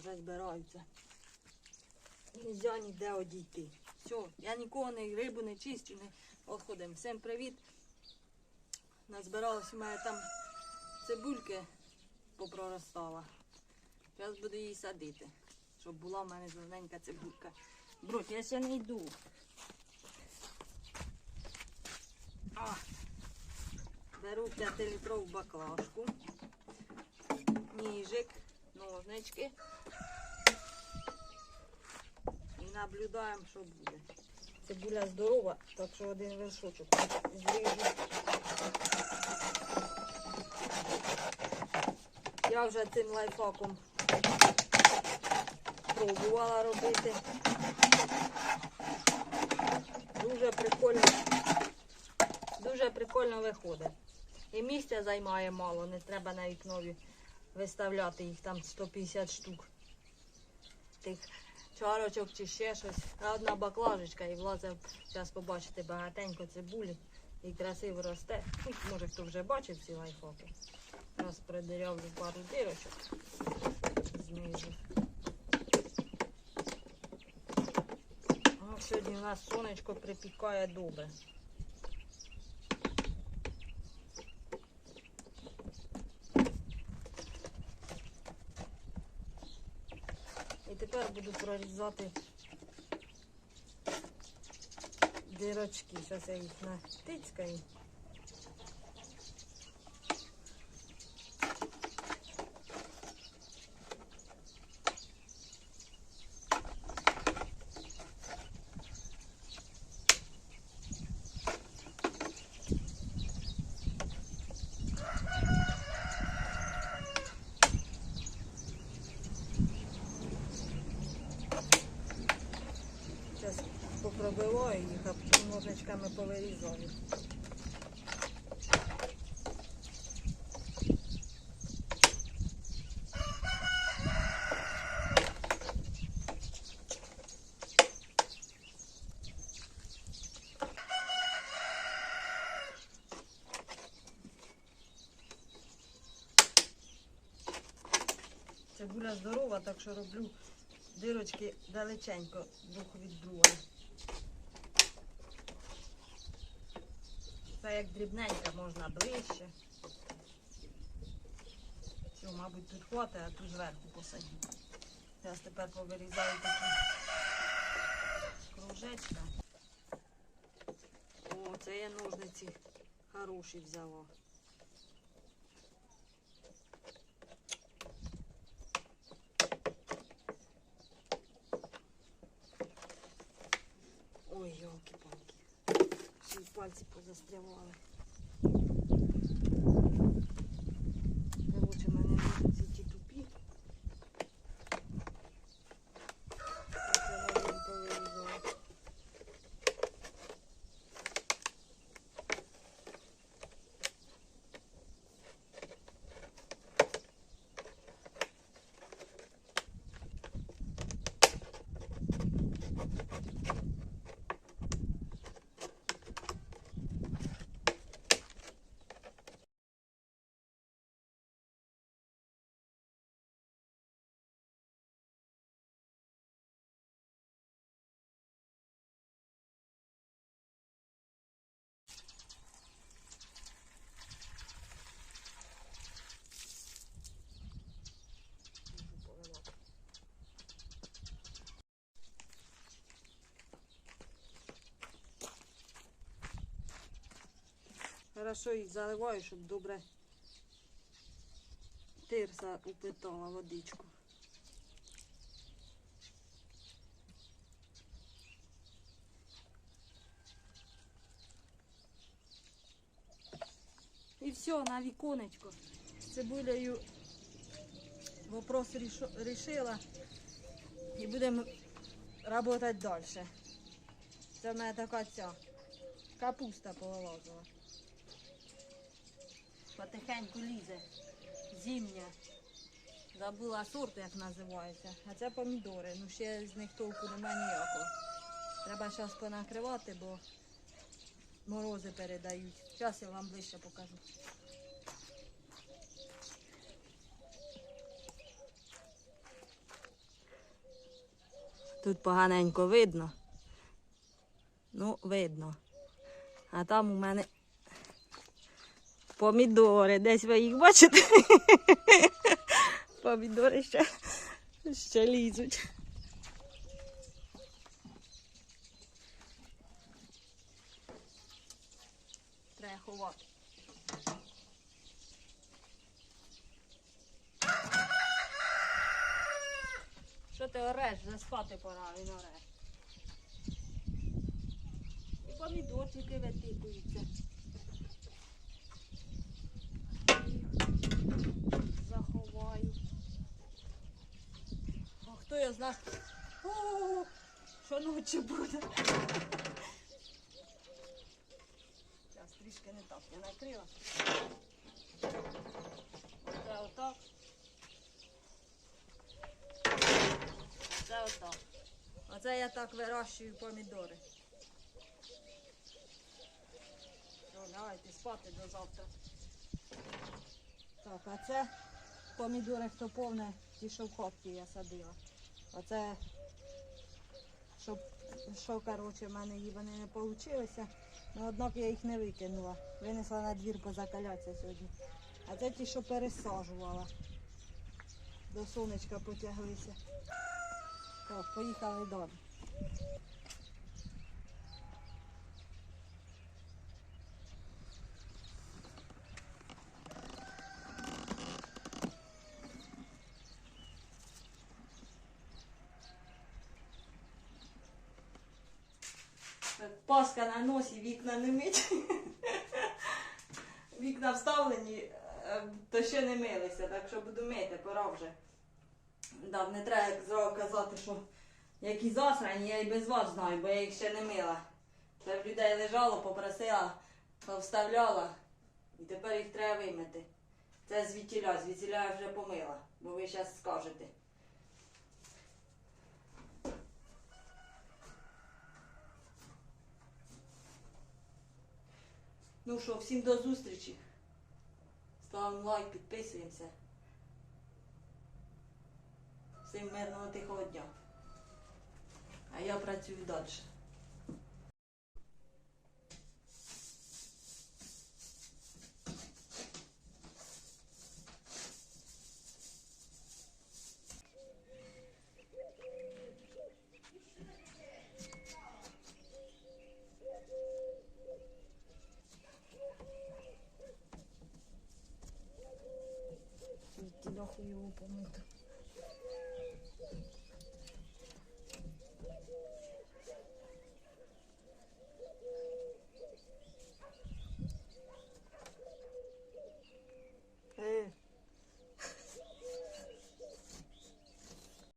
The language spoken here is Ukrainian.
вже збираються. Нельзя ніде одійти. Все, я нікого не рибу не чистю, не відходимо. Всім привіт. Назбиралось у мене там цибульки попроростала. Зараз буду її садити, щоб була в мене зелененька цибулька. Бруть, я ще не йду. А, беру 5-літрову баклажку, ніжик, ножнички і наблюдаємо, що буде. Цибуля здорова, так що один вершочок зріжу. Я вже цим лайфхаком пробувала робити. Дуже прикольно, дуже прикольно виходить. І місця займає мало, не треба на вікнові виставляти їх там 150 штук. Тих чарочок чи ще щось. Одна баклажечка і влазить, зараз побачите багатенько цибулі і красиво росте. Ну, може хто вже бачив ці лайфхаки. Зараз придирявлю пару дирочок знизу. Сьогодні у нас сонечко припікає добре. І тепер буду прорізати дирочки. Зараз я їх натицькаю. Зараз попробиваю їх, а потім ножничками повирізаю. Цибуля здорова, так що роблю дирочки далеченько друг від друга. як дрібненька можна ближче. Все, мабуть, тут хватить, а тут зверху посадю. Зараз тепер повирізаю такі кружечка. О, це я ножниці хороші взяла. Ой, елки-палки. Пальці позастрявали. Короче, в мене ножниці ті тупі. Оце я їм повирізала. Хорошо їх заливаю, щоб добре тирса упитала водичку. І все, на віконечко. З цибулею вопрос рішила. І будемо працювати далі. Це в мене така ця капуста повилазила. Потихеньку лізе. Зимня. Забула сорт, як називається. А це помідори. Ну ще з них толку немає ніякого. Треба зараз понакривати, бо морози передають. Зараз я вам ближче покажу. Тут поганенько видно. Ну, видно. А там у мене помідори. Десь ви їх бачите? Помідори ще, ще лізуть. Треба ховати. Що ти ореш? Вже спати пора, він оре. І помідорчики витикуються. Я знає? О, що ночі буде? Зараз трішки не так я накрила. Оце отак. Оце отак. Оце я так вирощую помідори. Ну, давайте спати до завтра. Так, а це помідори, хто повне, ті, що в хопці я садила. Оце, щоб, що, коротше, в мене її не вийшло. але однак я їх не викинула. Винесла на двір позакалятися сьогодні. А це ті, що пересаджувала. До сонечка потяглися. Так, поїхали далі. Паска на носі, вікна не мить. Вікна вставлені, е, то ще не милися, так що буду мити, пора вже. Да, не треба зразу казати, що які засрані, я і без вас знаю, бо я їх ще не мила. Це в людей лежало, попросила, вставляла, і тепер їх треба вимити. Це звідтіля, звідтіля я вже помила, бо ви зараз скажете. Ну що, всім до зустрічі. Ставимо лайк, підписуємося. Всім мирного тихого дня. А я працюю далі. Нахуй его помити.